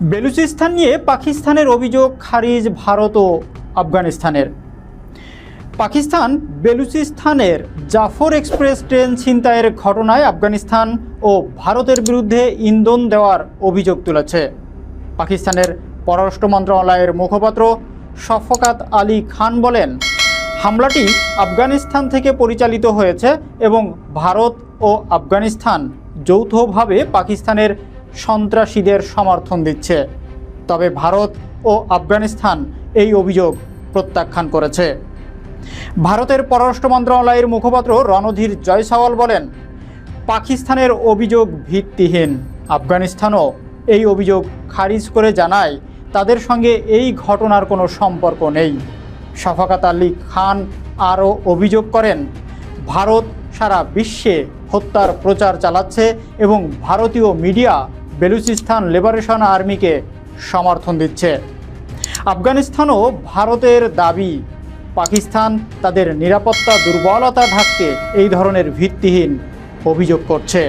বেলুচিস্তান নিয়ে পাকিস্তানের অভিযোগ খারিজ ভারত ও আফগানিস্তানের। পাকিস্তান বেলুচিস্তানের জাফর এক্সপ্রেস ট্রেন ছিনতাইয়ের ঘটনায় আফগানিস্তান ও ভারতের বিরুদ্ধে ইন্ধন দেওয়ার অভিযোগ তুলেছে। পাকিস্তানের পররাষ্ট্র মন্ত্রণালয়ের মুখপাত্র শফকাত আলী খান বলেন, হামলাটি আফগানিস্তান থেকে পরিচালিত হয়েছে এবং ভারত ও আফগানিস্তান যৌথভাবে পাকিস্তানের সন্ত্রাসীদের সমর্থন দিচ্ছে। তবে ভারত ও আফগানিস্তান এই অভিযোগ প্রত্যাখ্যান করেছে। ভারতের পররাষ্ট্র মন্ত্রণালয়ের মুখপাত্র রণধীর জয়সাওয়াল বলেন, পাকিস্তানের অভিযোগ ভিত্তিহীন। আফগানিস্তানও এই অভিযোগ খারিজ করে জানায়, তাদের সঙ্গে এই ঘটনার কোনো সম্পর্ক নেই। শফাকাত আলী খান আরও অভিযোগ করেন, ভারত সারা বিশ্বে হত্যার প্রচার চালাচ্ছে এবং ভারতীয় মিডিয়া বেলুচিস্তান লিবারেশন আর্মিকে সমর্থন দিচ্ছে। আফগানিস্তানও ভারতের দাবি, পাকিস্তান তাদের নিরাপত্তা দুর্বলতা ঢাকতে এই ধরনের ভিত্তিহীন অভিযোগ করছে।